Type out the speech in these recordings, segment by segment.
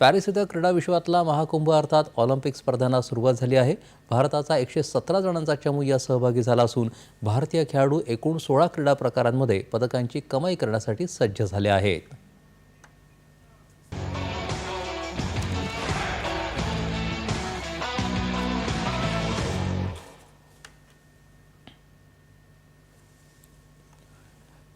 Paris इथं क्रीडा विश्वातला महाकुंभ अर्थात ऑलिम्पिक स्पर्धांना सुरुवात झाली आहे. भारताचा एकशे सतरा जणांचा चमू या सहभागी झाला असून भारतीय खेळाडू एकूण सोळा क्रीडा प्रकारांमध्ये पदकांची कमाई करण्यासाठी सज्ज झाले आहेत.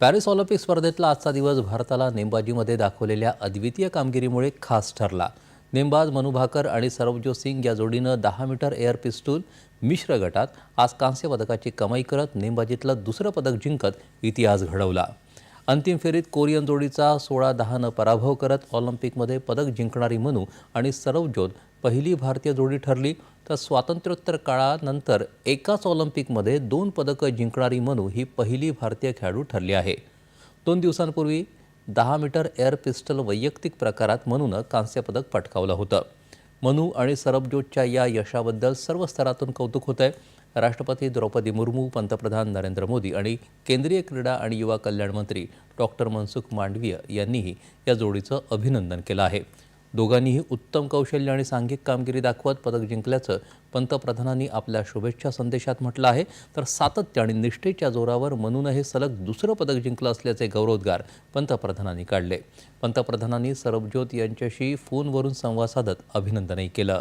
पॅरिस ऑलिम्पिक स्पर्धेतला आजचा दिवस भारताला नेमबाजीमध्ये दाखवलेल्या अद्वितीय कामगिरीमुळे खास ठरला. नेमबाज मनुभाकर आणि सरबजोत सिंग या जोडीनं दहा मीटर एअर पिस्तूल मिश्र गटात आज कांस्य पदकाची कमाई करत नेमबाजीतलं दुसरं पदक जिंकत इतिहास घडवला. अंतिम फेरीत कोरियन जोडीचा सोळा दहानं पराभव करत ऑलिम्पिकमध्ये पदक जिंकणारी मनू आणि सरवज्योत पहिली भारतीय जोडी ठरली. तर स्वातंत्र्योत्तर काळानंतर एकाच ऑलिम्पिकमध्ये दोन पदकं जिंकणारी मनू ही पहिली भारतीय खेळाडू ठरली आहे. दोन दिवसांपूर्वी दहा मीटर एअर पिस्टल वैयक्तिक प्रकारात मनूनं कांस्य पदक पटकावलं होतं. मनू आणि सरबजोतच्या या यशाबद्दल सर्व स्तरातून कौतुक होत आहे राष्ट्रपती द्रौपदी मुर्मू पंतप्रधान नरेंद्र मोदी आणि केंद्रीय क्रीडा आणि युवा कल्याण मंत्री डॉक्टर मनसुख मांडवीय यांनीही या जोडीचं अभिनंदन केलं आहे. दोघांनीही उत्तम कौशल्य आणि सांघिक कामगिरी दाखवत पदक जिंकल्याचं पंतप्रधानांनी आपल्या शुभेच्छा संदेशात म्हटलं आहे. तर सातत्य आणि निष्ठेच्या जोरावर मनूनं हे सलग दुसरं पदक जिंकलं असल्याचे गौरवोद्गार पंतप्रधानांनी काढले. पंतप्रधानांनी सरबज्योत यांच्याशी फोनवरून संवाद साधत अभिनंदनही केलं.